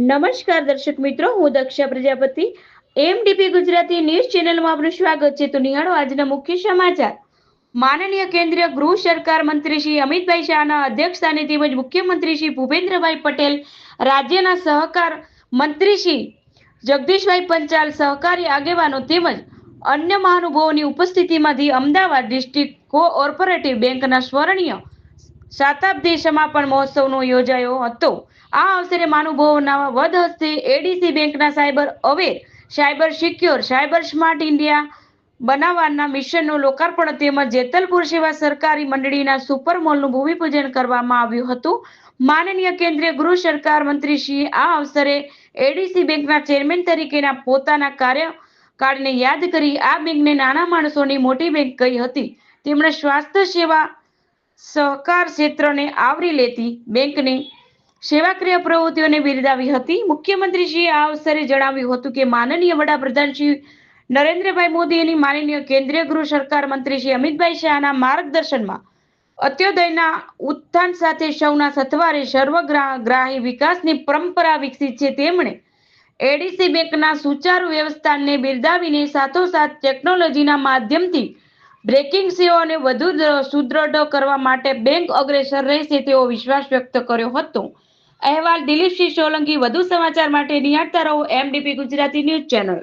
નમસ્કાર દર્શક મિત્રો, હું દક્ષા પ્રજાપતિ. એમડીપી ગુજરાતી ન્યૂઝ ચેનલમાં આપનું સ્વાગત છે. તો નિહાળો આજના મુખ્ય સમાચાર. માનનીય કેન્દ્રીય ગૃહ સરકાર મંત્રી શ્રી અમિતભાઈ શાહના અધ્યક્ષસ્થાને તેમજ મુખ્યમંત્રી શ્રી ભૂપેન્દ્રભાઈ પટેલ, રાજ્યના સહકાર મંત્રી શ્રી જગદીશભાઈ પંચાલ, સહકારી આગેવાનો તેમજ અન્ય મહાનુભાવોની ઉપસ્થિતિમાંથી અમદાવાદ ડિસ્ટ્રિક્ટ કોઓપરેટિવ બેંકના સ્મરણીય શતાબ્દી સમાપન મહોત્સવનો યોજાયો હતો. આ અવસરે મહાનુભાવોના વધ હસ્તે એડીસી બેંકના cyber aware, cyber secure, cyber smart India બનાવવાના મિશનનું લોકાર્પણ તેમજ જેતલપુર સેવા સરકારી મંડળીના સુપર મોલનું ભૂમિપૂજન કરવામાં આવ્યું હતું. માનનીય કેન્દ્રીય ગૃહ સરકાર મંત્રી શ્રી આ અવસરે એડીસી બેંકના ચેરમેન તરીકેના પોતાના કાર્યકાળને યાદ કરી આ બેંકને નાના માણસોની મોટી બેંક કહી હતી. તેમણે સ્વાસ્થ્ય સેવા સહકાર ક્ષેત્રને આવરી લેતી બેંકની સેવાક્રિય પ્રવૃત્તિઓને બિરદાવી હતી. મુખ્યમંત્રીશ્રીએ આ અવસરે જણાવ્યું હતું કે માનનીય વડાપ્રધાન શ્રી નરેન્દ્રભાઈ મોદીની માનનીય કેન્દ્રીય ગૃહ સરકાર મંત્રી શ્રી અમિતભાઈ શાહના માર્ગદર્શનમાં અત્યોદયના ઉત્થાન સાથે સૌના સથવારે સર્વગ્રાહી વિકાસની પરંપરા વિકસી છે. તેમણે એડીસી બેંકના સુચારુ વ્યવસ્થાને બિરદાવીને સાથોસાથ ટેકનોલોજીના માધ્યમથી બ્રેકિંગ સેવાને વધુ સુદ્રઢ કરવા માટે બેંક અગ્રેસર રહેશે તેવો વિશ્વાસ વ્યક્ત કર્યો હતો. અહેવાલ દિલીપસિંહ સોલંકી, વધુ સમાચાર માટે નિહાળતા રહો એમડીપી ગુજરાતી ન્યૂઝ ચેનલ.